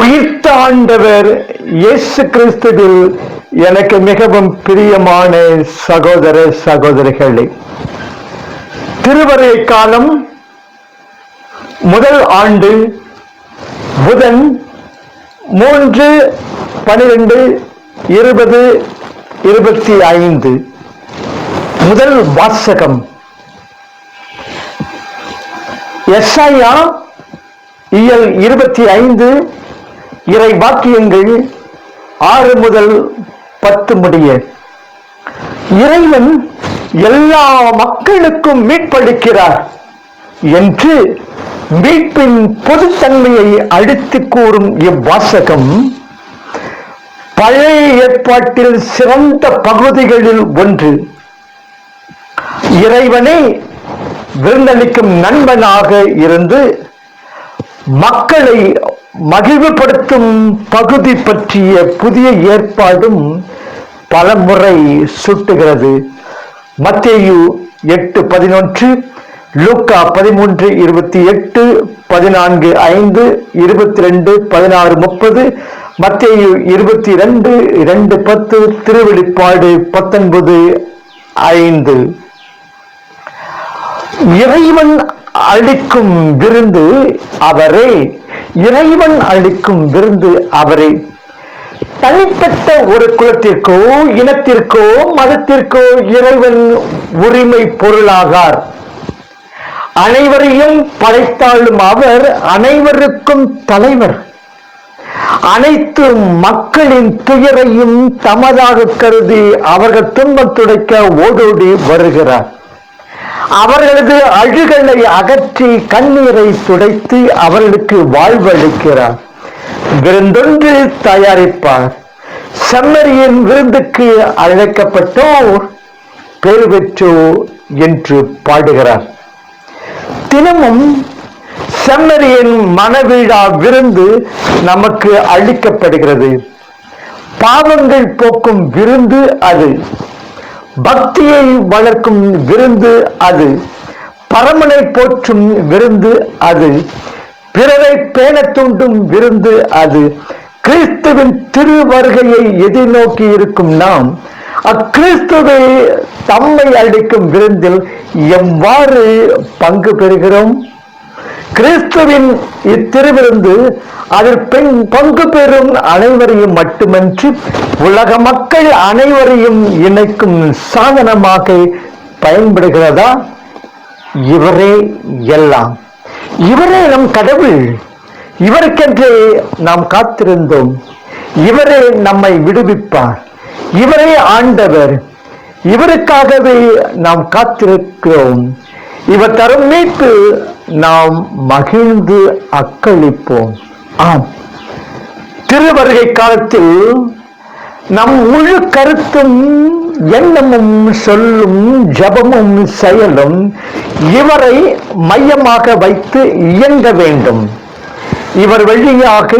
உயிர்த்த ஆண்டவர் இயேசு கிறிஸ்துவில் எனக்கு மிகவும் பிரியமான சகோதர சகோதரிகளே திருவரை காலம் முதல் ஆண்டு புதன் மூன்று பனிரெண்டு இருபது இருபத்தி ஐந்து முதல் வாசகம். எஸ்ஐயா இயல் இருபத்தி ஐந்து இறை வாக்கியங்கள் ஆறு முதல் பத்து முடிய. இறைவன் எல்லா மக்களுக்கும் மீட்பளிக்கிறார் என்று மீட்பின் பொதுத்தன்மையை அடித்து கூறும் இவ்வாசகம். பழைய ஏற்பாட்டில் சிறந்த பகுதிகளில் ஒன்று. இறைவனே விருந்தளிக்கும் நண்பனாக இருந்து மக்களை மகிழ்வுபடுத்தும் பகுதி பற்றிய புதிய ஏற்பாடும் பலமுறை சுட்டுகிறது. மத்தேயு எட்டு பதினொன்று லூக்கா பதிமூன்று இருபத்தி எட்டு பதினான்கு ஐந்து இருபத்தி ரெண்டு பதினாறு முப்பது மத்தேயு இருபத்தி ரெண்டு இரண்டு பத்து திருவெளிப்பாடு பத்தொன்பது ஐந்து. இறைவன் அளிக்கும் விருந்து அவரே இறைவன் அளிக்கும் விருந்து அவரே. தனிப்பட்ட ஒரு குலத்திற்கோ இனத்திற்கோ மதத்திற்கோ இறைவன் உரிமை பொருளாகார். அனைவரையும் படைத்தாலும் அவர் அனைவருக்கும் தலைவர். அனைத்து மக்களின் துயரையும் தமதாக கருதி அவர்கள் துன்பம் துடைக்க ஓடோடி வருகிறார். அவர்களது அழுகளை அகற்றி கண்ணீரை துடைத்து அவர்களுக்கு வாழ்வளிக்கிறார். விருந்தொன்று தயாரிப்பார். செம்மறியின் விருந்துக்கு அழைக்கப்பட்டோர் பேர் பெற்றோ என்று பாடுகிறார். தினமும் செம்மறியின் மனவிழா விருந்து நமக்கு அளிக்கப்படுகிறது. பாவங்கள் போக்கும் விருந்து அது. பக்தியை வளர்க்கும் விருந்து அது. பரமனை போற்றும் விருந்து அது. பிறரை பேணத் தூண்டும் விருந்து அது. கிறிஸ்துவின் திருவருகையை எதிர்நோக்கி இருக்கும் நாம் அக்கிறிஸ்துவை தம்மை அளிக்கும் விருந்தில் எவ்வாறு பங்கு பெறுகிறோம்? கிறிஸ்துவின் இத்திருவிருந்து அதில் பெண் பங்கு பெறும் அனைவரையும் மட்டுமன்றி உலக மக்கள் அனைவரையும் இணைக்கும் சாதனமாக பயன்படுகிறதா? இவரே எல்லாம். இவரே நம் கடவுள். இவருக்கென்றே நாம் காத்திருந்தோம். இவரே நம்மை விடுவிப்பார். இவரே ஆண்டவர். இவருக்காகவே நாம் காத்திருக்கிறோம். இவர் தரும் மீட்பு நாம் மகிழ்ந்து அக்களிப்போம். ஆம். திருவருகை காலத்தில் நம் முழு கருத்தும் எண்ணமும் சொல்லும் ஜபமும் செயலும் இவரை மையமாக வைத்து இயங்க வேண்டும். இவர் வழியாக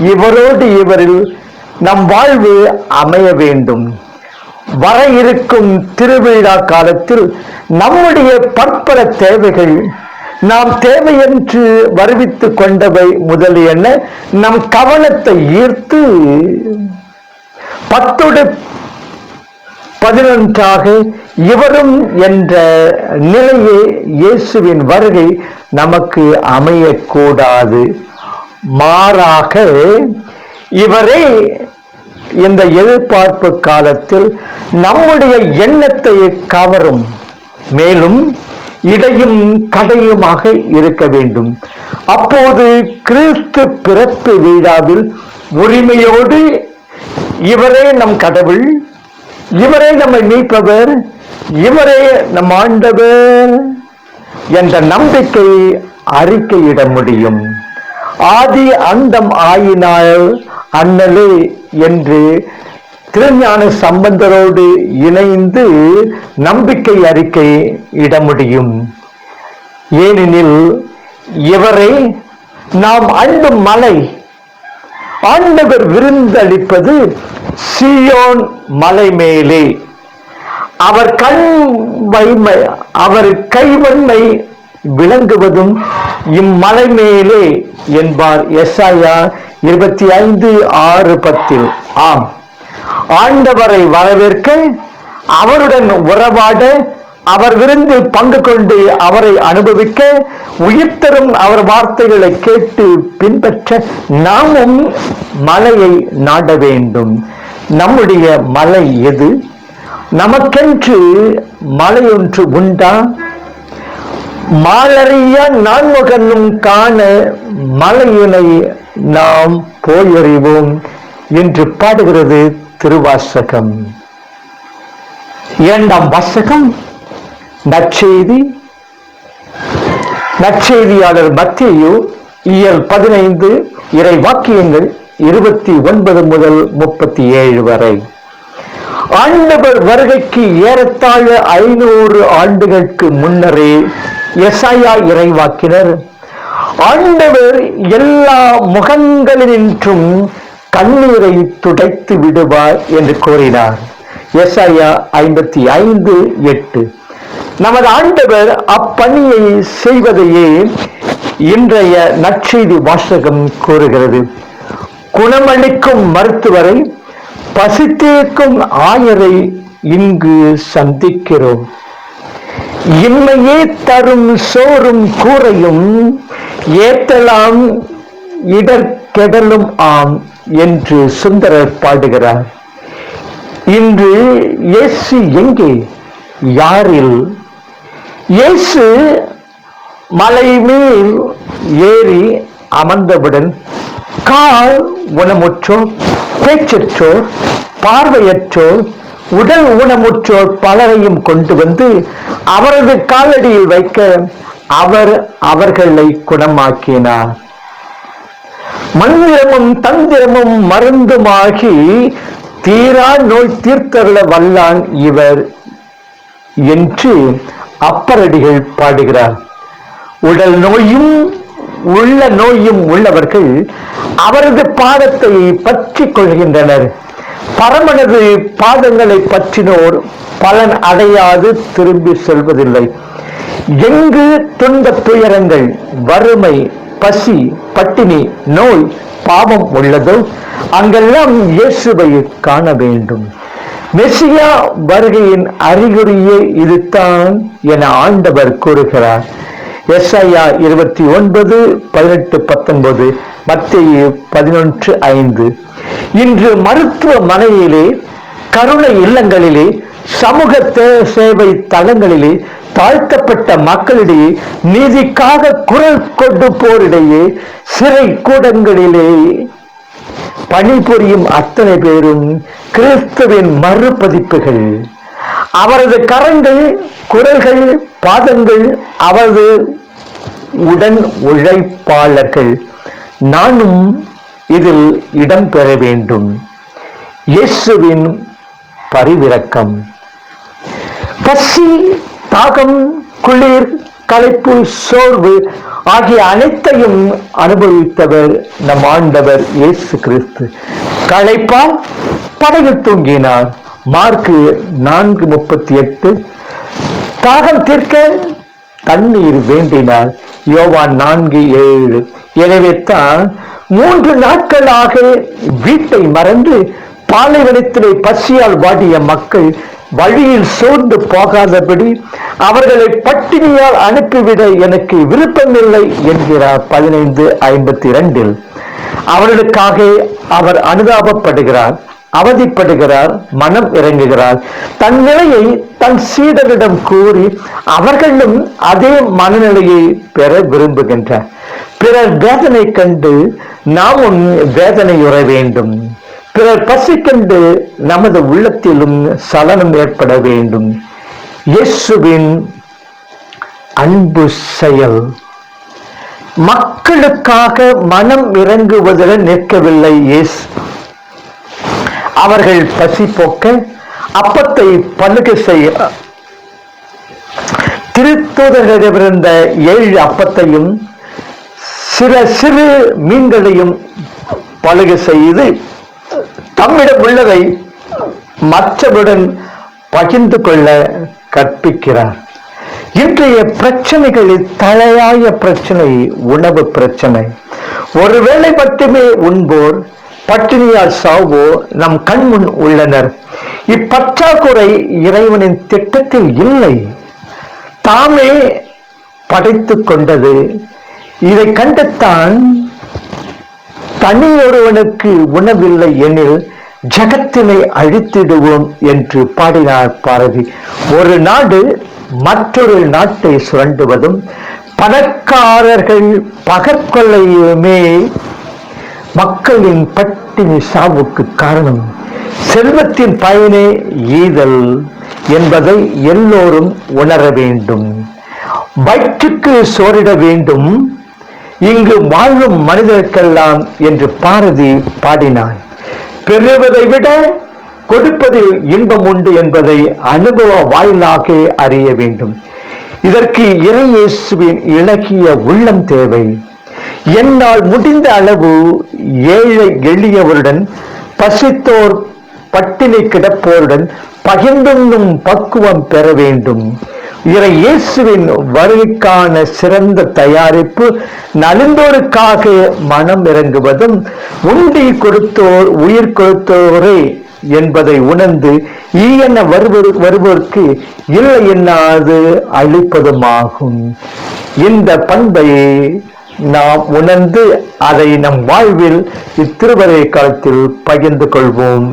இவரோடு இவரில் நம் வாழ்வு அமைய வேண்டும். வர இருக்கும் திருவிழா காலத்தில் நம்முடைய பற்பல தேவைகள் நாம் தேவையென்று வருவித்து கொண்டவை முதலியன நம் கவனத்தை ஈர்த்து பத்தோடு பதினொன்றாக இவரும் என்ற நிலையே இயேசுவின் வருகை நமக்கு அமையக்கூடாது. மாறாக இவரே இந்த எதிர்பார்ப்பு காலத்தில் நம்முடைய எண்ணத்தை கவரும். மேலும் இடையும் கடையுமாக இருக்க வேண்டும். அப்போது கிறிஸ்து பிறப்பு விழாவில் உரிமையோடு இவரே நம் கடவுள் இவரே நம்மை மீட்பவர் இவரே நம் ஆண்டவர் என்ற நம்பிக்கை அறிக்கையிட முடியும். ஆதி அந்தம் ஆயினால் அண்ணலே என்று திருஞான சம்பந்தரோடு இணைந்து நம்பிக்கை அறிக்கை இட முடியும். ஏனெனில் இவரை நாம் அண்டும் மலை ஆண்டவர் விருந்தளிப்பது சியோன் மலை மேலே. அவர் கண் வைமை அவர் கைவன்மை விளங்குவதும் இம்மலை மேலே என்பார் எஸ்ஐயா இருபத்தி ஐந்து ஆறு பத்தில். ஆம். ஆண்டவரை வரவேற்க அவருடன் உறவாட அவர் விருந்தில் பங்கு கொண்டு அவரை அனுபவிக்க உயிர் தரும் அவர் வார்த்தைகளை கேட்டு பின்பற்ற நாமும் மலையை நாட வேண்டும். நம்முடைய மலை எது? நமக்கென்று மலையொன்று உண்டா? மாலறிய நான்முகனும் காண மலையினை நாம் போயறிவோம் என்று பாடுகிறது திருவாசகம். இரண்டாம் வாசகம் நற்செய்தி. நற்செய்தியாளர் மத்தியு இயல் பதினைந்து இறை வாக்கியங்கள் இருபத்தி ஒன்பது முதல் முப்பத்தி ஏழு வரை. ஆண்டவர் வருகைக்கு ஏறத்தாழ ஐநூறு ஆண்டுகளுக்கு முன்னரே எசாயா இறைவாக்கினர். ஆண்டவர் எல்லா முகங்களினின்றும் கண்ணீரை துடைத்து விடுவார் என்று கூறினார். எஸ்ஐயா ஐம்பத்தி ஐந்து எட்டு. நமது ஆண்டவர் அப்பணியை செய்வதையே இன்றைய நற்செய்தி வாசகம் கூறுகிறது. குணமளிக்கும் மருத்துவரை பசித்தேக்கும் ஆயரை இங்கு சந்திக்கிறோம். இன்மையே தரும் சோறும் கூரையும் ஏத்தலாம் இடர்கெடலும் ஆம் என்று சுந்தரர் பாடுகிறார். இன்று இயேசு எங்கே? யாரில்? இயேசு மலை மேல் ஏறி அமர்ந்தவுடன் கால் ஊனமுற்றோர் பேச்சற்றோர் பார்வையற்றோர் உடல் ஊனமுற்றோர் பலரையும் கொண்டு வந்து அவரது காலடியில் வைக்க அவர் அவர்களை குணமாக்கினார். மந்திரமும் தந்திரமும் மருந்துமாகி தீரா நோய் தீர்த்தருள வல்லான் இவர் என்று அப்பரடிகள் பாடுகிறார். உடல் நோயும் உள்ள நோயும் உள்ளவர்கள் அவரது பாதத்தை பற்றி கொள்கின்றனர். பரமனது பாதங்களை பற்றினோர் பலன் அடையாது திரும்பி செல்வதில்லை. எங்கு துன்ப துயரங்கள் வறுமை பசி பட்டினி நோய் பாவம் உள்ளதோ அங்கெல்லாம் இயேசுவை காண வேண்டும். மெசியா வருகையின் அறிகுறியே இதுதான் என ஆண்டவர் கூறுகிறார். எஸ்ஐயா இருபத்தி ஒன்பது பதினெட்டு பத்தொன்பது மத்திய பதினொன்று ஐந்து. இன்று மருத்துவமனையிலே கருணை இல்லங்களிலே சமூக சேவை தளங்களிலே தாழ்த்தப்பட்ட மக்களிடையே நீதிக்காக குரல் கொடுப்போரிடையே சிறை கூடங்களிலே பணிபுரியும் அத்தனை பேரும் கிறிஸ்துவின் மறுபதிப்புகள். அவரது கரங்கள் குரல்கள் பாதங்கள் அவரது உடன் உழைப்பாளர்கள். நானும் இதில் இடம்பெற வேண்டும். இயேசுவின் பரிவிறக்கம் பசி தாகம் குளிர் களைப்பு சோர்வு ஆகிய அனைத்தையும் அனுபவித்தவர் நம் ஆண்டவர் இயேசு கிறிஸ்து. களைப்பால் படகில் தூங்கினார் மார்க்கு நான்கு முப்பத்தி எட்டு. தாகம் தீர்க்க தண்ணீர் வேண்டினார். யோவான் நான்கு ஏழு. எனவே தான் மூன்று நாட்களாக வீட்டை மறந்து பாலைவனத்திலே பசியால் வாடிய மக்கள் வழியில் சோர்ந்து போகாதபடி அவர்களை பட்டினியால் அனுப்பிவிட எனக்கு விருப்பமில்லை என்கிறார் பதினைந்து ஐம்பத்தி இரண்டில். அவர்களுக்காக அவர் அனுதாபப்படுகிறார் அவதிப்படுகிறார் மனம் இறங்குகிறார். தன் நிலையை தன் சீடரிடம் கூறி அவர்களும் அதே மனநிலையை பெற விரும்புகின்றார் பிறர் வேதனை கண்டு நாமும் வேதனையுற வேண்டும். பிறர் பசி நமது உள்ளத்திலும் சலனம் ஏற்பட வேண்டும். இயேசுவின் அன்பு செயல். மக்களுக்காக மனம் இறங்குவதில் நிற்கவில்லை இயேசு. அவர்கள் பசி போக்க அப்பத்தை பழுக செய்ய திருத்தூதர்களிடமிருந்த ஏழு அப்பத்தையும் சில சிறு மீன்களையும் பழுக செய்து தம்மிடம் உள்ளதை மற்றவருடன் பகிர்ந்து கொள்ள கற்பிக்கிறார். இன்றைய பிரச்சனைகளில் தலையாய பிரச்சனை உணவு பிரச்சனை. ஒருவேளை மட்டுமே உண்போர் பட்டினியால் சாவோ நம் கண்முன் உள்ளனர். இப்பற்றாக்குறை இறைவனின் திட்டத்தில் இல்லை. தாமே படைத்துக் கொண்டது. இதை கண்டுத்தான் தனியொருவனுக்கு உணவில்லை எனில் ஜகத்தினை அழித்திடுவோம் என்று பாடினார் பாரதி. ஒரு நாடு மற்றொரு நாட்டை சுரண்டுவதும் பணக்காரர்கள் பகற்கொள்ளையுமே மக்களின் பட்டினி சாவுக்கு காரணம். செல்வத்தின் பயனே ஈதல் என்பதை எல்லோரும் உணர வேண்டும். வயிற்றுக்கு சோரிட வேண்டும். இங்கு வாழும் மனிதர்க்கெல்லாம் என்று பாரதி பாடினான் பெறுவதை விட கொடுப்பதில் இன்பம் உண்டு என்பதை அனுபவ வாயிலாக அறிய வேண்டும். இதற்கு இறையேசுவின் இலக்கிய உள்ளம் தேவை. என்னால் முடிந்த அளவு ஏழை எளியவருடன் பசித்தோர் பட்டினி கிடப்போருடன் பகிர்ந்துண்ணும் பக்குவம் பெற வேண்டும். இறை இயேசுவின் வருகைக்கான சிறந்த தயாரிப்பு நலிந்தோருக்காக மனம் இறங்குவதும் உண்டி கொடுத்தோர் உயிர் கொடுத்தோரே என்பதை உணர்ந்து ஈயன வருவது வருவோருக்கு இல்லை என்னாது அளிப்பதுமாகும். இந்த பண்பை நாம் உணர்ந்து அதை நம் வாழ்வில் இத்திருவரை காலத்தில் பகிர்ந்து கொள்வோம்.